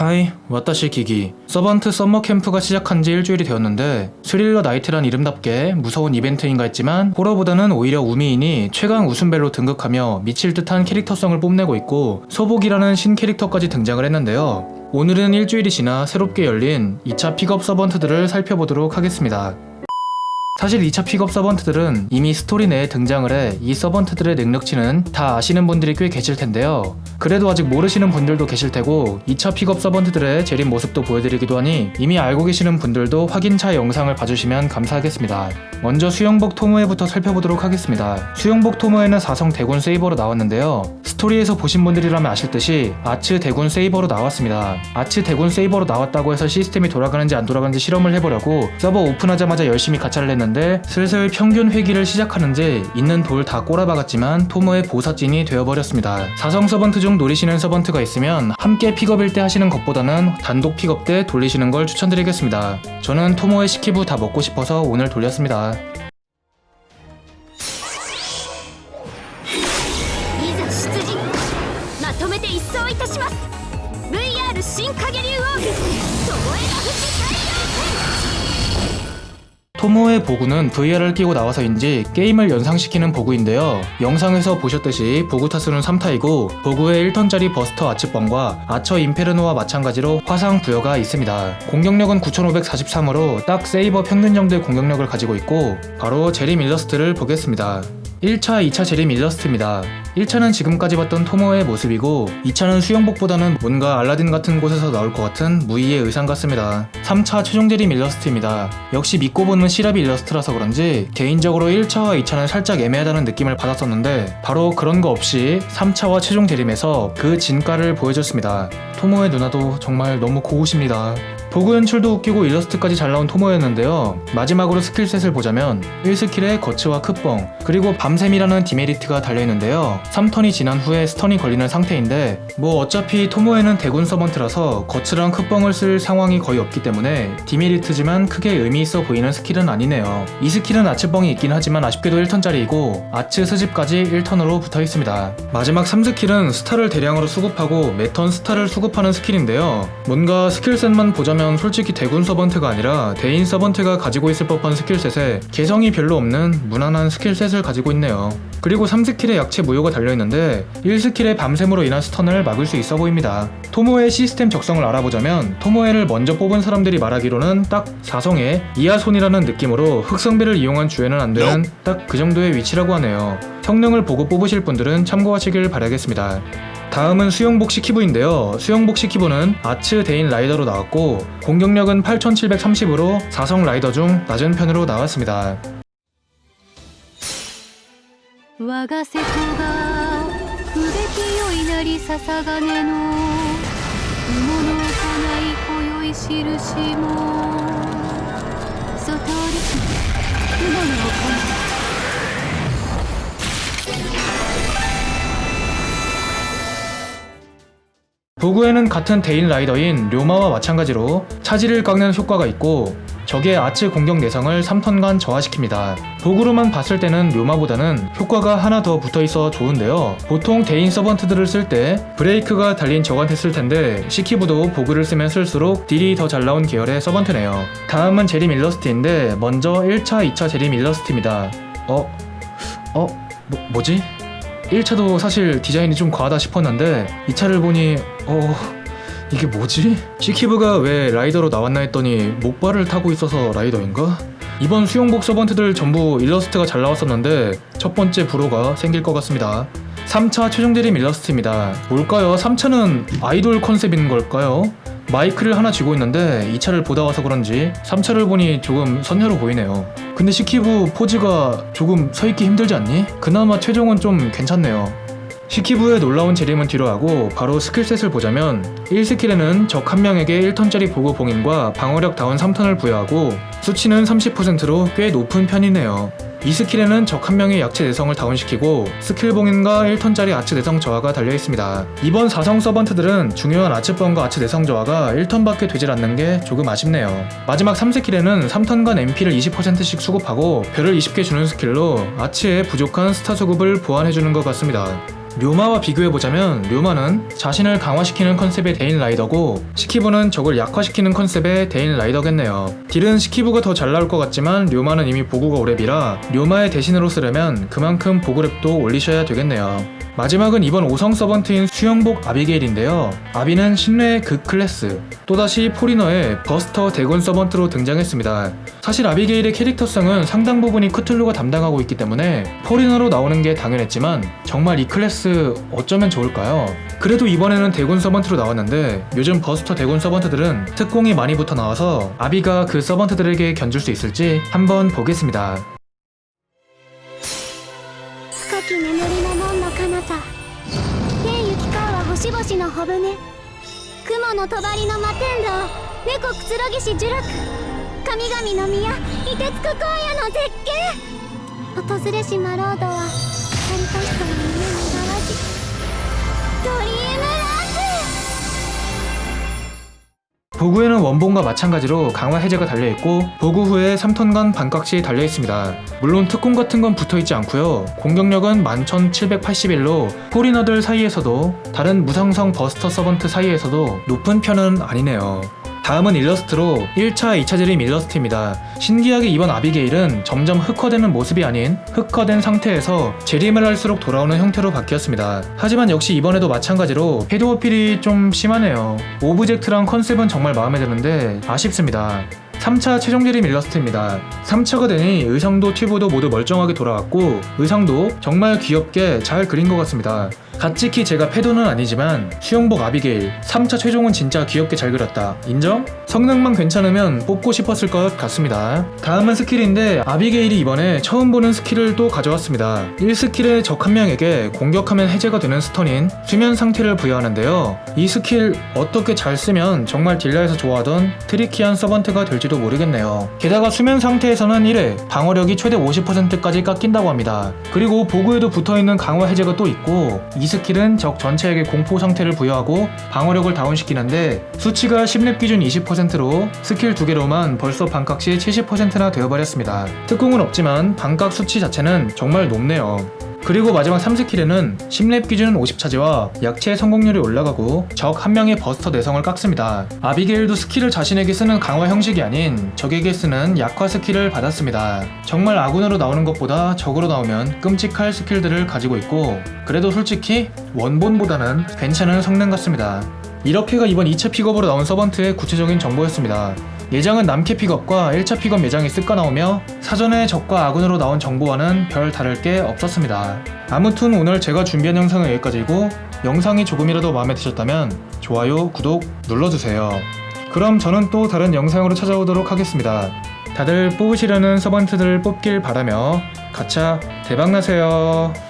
하이, 와타시 기기. 서번트 썸머 캠프가 시작한 지 일주일이 되었는데 스릴러 나이트란 이름답게 무서운 이벤트인가 했지만 호러보다는 오히려 우미인이 최강 웃음벨로 등극하며 미칠 듯한 캐릭터성을 뽐내고 있고 소복이라는 신 캐릭터까지 등장을 했는데요. 오늘은 일주일이 지나 새롭게 열린 2차 픽업 서번트들을 살펴보도록 하겠습니다. 사실 2차 픽업 서번트들은 이미 스토리 내에 등장을 해 이 서번트들의 능력치는 다 아시는 분들이 꽤 계실 텐데요. 그래도 아직 모르시는 분들도 계실 테고 2차 픽업 서번트들의 재림 모습도 보여드리기도 하니 이미 알고 계시는 분들도 확인차 영상을 봐주시면 감사하겠습니다. 먼저 수영복 토모에부터 살펴보도록 하겠습니다. 수영복 토모에는 4성 대군 세이버로 나왔는데요. 스토리에서 보신 분들이라면 아실 듯이 아츠 대군 세이버로 나왔습니다. 아츠 대군 세이버로 나왔다고 해서 시스템이 돌아가는지 안 돌아가는지 실험을 해보려고 서버 오픈하자마자 열심히 가차를 했는데 슬슬 평균 회기를 시작하는지 있는 돌 다 꼬라박았지만 토모의 보사찐이 되어버렸습니다. 4성 서번트 중 노리시는 서번트가 있으면 함께 픽업일 때 하시는 것보다는 단독 픽업 때 돌리시는 걸 추천드리겠습니다. 저는 토모의 시키부 다 먹고 싶어서 오늘 돌렸습니다. 토모의 보구는 VR을 끼고 나와서인지 게임을 연상시키는 보구인데요. 영상에서 보셨듯이 보구 타수는 3타이고 보구의 1턴짜리 버스터 아츠뻥과 아처 임페르노와 마찬가지로 화상 부여가 있습니다. 공격력은 9543으로 딱 세이버 평균 정도의 공격력을 가지고 있고 바로 제림 일러스트를 보겠습니다. 1차, 2차 재림 일러스트입니다. 1차는 지금까지 봤던 토모의 모습이고 2차는 수영복보다는 뭔가 알라딘 같은 곳에서 나올 것 같은 무의의 의상 같습니다. 3차 최종 재림 일러스트입니다. 역시 믿고 보는 시라비 일러스트라서 그런지 개인적으로 1차와 2차는 살짝 애매하다는 느낌을 받았었는데 바로 그런 거 없이 3차와 최종 재림에서 그 진가를 보여줬습니다. 토모의 누나도 정말 너무 고우십니다. 보그 연출도 웃기고 일러스트까지 잘 나온 토모였는데요. 마지막으로 스킬셋을 보자면 1스킬에 거츠와 크뻥 그리고 밤샘이라는 디메리트가 달려있는데요. 3턴이 지난 후에 스턴이 걸리는 상태인데 뭐 어차피 토모에는 대군 서번트라서 거츠랑 크뻥을 쓸 상황이 거의 없기 때문에 디메리트지만 크게 의미 있어 보이는 스킬은 아니네요. 이 스킬은 아츠뻥이 있긴 하지만 아쉽게도 1턴짜리이고 아츠 스집까지 1턴으로 붙어 있습니다. 마지막 3스킬은 스타를 대량으로 수급하고 매턴 스타를 수급하는 스킬인데요. 뭔가 스킬셋만 보자면 솔직히 대군 서번트가 아니라 대인 서번트가 가지고 있을 법한 스킬셋에 개성이 별로 없는 무난한 스킬셋을 가지고 있네요. 그리고 3스킬에 약체 무효가 달려있는데 1스킬의 밤샘으로 인한 스턴을 막을 수 있어 보입니다. 토모의 시스템 적성을 알아보자면 토모에를 먼저 뽑은 사람들이 말하기로는 딱 4성의 이하손이라는 느낌으로 흑성비를 이용한 주에는 안 되는 딱 그 정도의 위치라고 하네요. 성능을 보고 뽑으실 분들은 참고하시길 바라겠습니다. 다음은 수영복 시키부인데요. 수영복 시키부는 아츠 대인 라이더로 나왔고 공격력은 8730으로 4성 라이더 중 낮은 편으로 나왔습니다. 부구에는 같은 대인 라이더인 료마와 마찬가지로 차지를 깎는 효과가 있고 적의 아츠 공격 내성을 3턴간 저하시킵니다. 보구로만 봤을 때는 료마보다는 효과가 하나 더 붙어 있어 좋은데요. 보통 대인 서번트들을 쓸 때 브레이크가 달린 적한테 쓸 텐데 시키부도 보구를 쓰면 쓸수록 딜이 더 잘 나온 계열의 서번트네요. 다음은 제림 일러스트인데 먼저 1차, 2차 제림 일러스트입니다. 어? 어? 뭐, 뭐지? 1차도 사실 디자인이 좀 과하다 싶었는데 2차를 보니 어 이게 뭐지? 시키브가 왜 라이더로 나왔나 했더니 목발을 타고 있어서 라이더인가? 이번 수영복 서번트들 전부 일러스트가 잘 나왔었는데 첫 번째 불호가 생길 것 같습니다. 3차 최종 대림 일러스트입니다. 뭘까요? 3차는 아이돌 컨셉인 걸까요? 마이크를 하나 쥐고 있는데 2차를 보다 와서 그런지 3차를 보니 조금 선녀로 보이네요. 근데 시키부 포즈가 조금 서 있기 힘들지 않니? 그나마 최종은 좀 괜찮네요. 시키부의 놀라운 재림은 뒤로 하고 바로 스킬셋을 보자면 1스킬에는 적 한 명에게 1턴짜리 보고 봉인과 방어력 다운 3턴을 부여하고 수치는 30%로 꽤 높은 편이네요. 이 스킬에는 적 한 명의 약체 내성을 다운시키고 스킬 봉인과 1턴짜리 아츠 내성 저하가 달려 있습니다. 이번 4성 서번트들은 중요한 아츠번과 아츠 내성 저하가 1턴밖에 되질 않는 게 조금 아쉽네요. 마지막 3스킬에는 3턴간 MP를 20%씩 수급하고 별을 20개 주는 스킬로 아츠의 부족한 스타 수급을 보완해주는 것 같습니다. 료마와 비교해보자면 료마는 자신을 강화시키는 컨셉의 데인 라이더고 시키부는 적을 약화시키는 컨셉의 데인 라이더겠네요. 딜은 시키부가 더 잘 나올 것 같지만 료마는 이미 보구가 오랩이라 료마의 대신으로 쓰려면 그만큼 보구랩도 올리셔야 되겠네요. 마지막은 이번 5성 서번트인 수영복 아비게일인데요. 아비는 신뢰의 극 클래스, 또다시 포리너의 버스터 대곤 서번트로 등장했습니다. 사실 아비게일의 캐릭터성은 상당 부분이 크툴루가 담당하고 있기 때문에 포리너로 나오는 게 당연했지만 정말 이 클래스 어쩌면 좋을까요? 그래도 이번에는 대곤 서번트로 나왔는데 요즘 버스터 대곤 서번트들은 특공이 많이 붙어 나와서 아비가 그 서번트들에게 견줄 수 있을지 한번 보겠습니다. 門の彼方天行き交うは星々の帆舟雲の帳の摩天楼。猫くつろぎし呪力。神々の宮。凍てつく荒野の絶景。訪れしマロードは光と人の夢に 보구에는 원본과 마찬가지로 강화 해제가 달려있고 보구 후에 3톤간 반각시 달려있습니다. 물론 특공 같은 건 붙어있지 않고요. 공격력은 11,781로 포리너들 사이에서도 다른 무상성 버스터 서번트 사이에서도 높은 편은 아니네요. 다음은 일러스트로 1차, 2차 재림 일러스트입니다. 신기하게 이번 아비게일은 점점 흑화되는 모습이 아닌 흑화된 상태에서 재림을 할수록 돌아오는 형태로 바뀌었습니다. 하지만 역시 이번에도 마찬가지로 헤드워필이 좀 심하네요. 오브젝트랑 컨셉은 정말 마음에 드는데 아쉽습니다. 3차 최종 재림 일러스트입니다. 3차가 되니 의상도 튜브도 모두 멀쩡하게 돌아왔고 의상도 정말 귀엽게 잘 그린 것 같습니다. 가치키 제가 패도는 아니지만 수영복 아비게일 3차 최종은 진짜 귀엽게 잘 그렸다. 인정? 성능만 괜찮으면 뽑고 싶었을 것 같습니다. 다음은 스킬인데 아비게일이 이번에 처음 보는 스킬을 또 가져왔습니다. 1스킬의 적 한 명에게 공격하면 해제가 되는 스턴인 수면 상태를 부여하는데요. 이 스킬 어떻게 잘 쓰면 정말 딜라에서 좋아하던 트리키한 서번트가 될지도 모르겠네요. 게다가 수면 상태에서는 1회 방어력이 최대 50%까지 깎인다고 합니다. 그리고 보구에도 붙어있는 강화 해제가 또 있고 이 스킬은 적 전체에게 공포 상태를 부여하고 방어력을 다운시키는데 수치가 10렙 기준 20%로 스킬 두 개로만 벌써 반각시 70%나 되어버렸습니다. 특공은 없지만 반각 수치 자체는 정말 높네요. 그리고 마지막 3스킬에는 10렙 기준 50차지와 약체 성공률이 올라가고 적 한 명의 버스터 내성을 깎습니다. 아비게일도 스킬을 자신에게 쓰는 강화 형식이 아닌 적에게 쓰는 약화 스킬을 받았습니다. 정말 아군으로 나오는 것보다 적으로 나오면 끔찍할 스킬들을 가지고 있고 그래도 솔직히 원본보다는 괜찮은 성능 같습니다. 이렇게가 이번 2차 픽업으로 나온 서번트의 구체적인 정보였습니다. 예장은 남캐 픽업과 1차 픽업 예장이 쓱까 나오며 사전에 적과 아군으로 나온 정보와는 별 다를 게 없었습니다. 아무튼 오늘 제가 준비한 영상은 여기까지고 영상이 조금이라도 마음에 드셨다면 좋아요, 구독 눌러주세요. 그럼 저는 또 다른 영상으로 찾아오도록 하겠습니다. 다들 뽑으시려는 서번트들 뽑길 바라며 가차 대박나세요.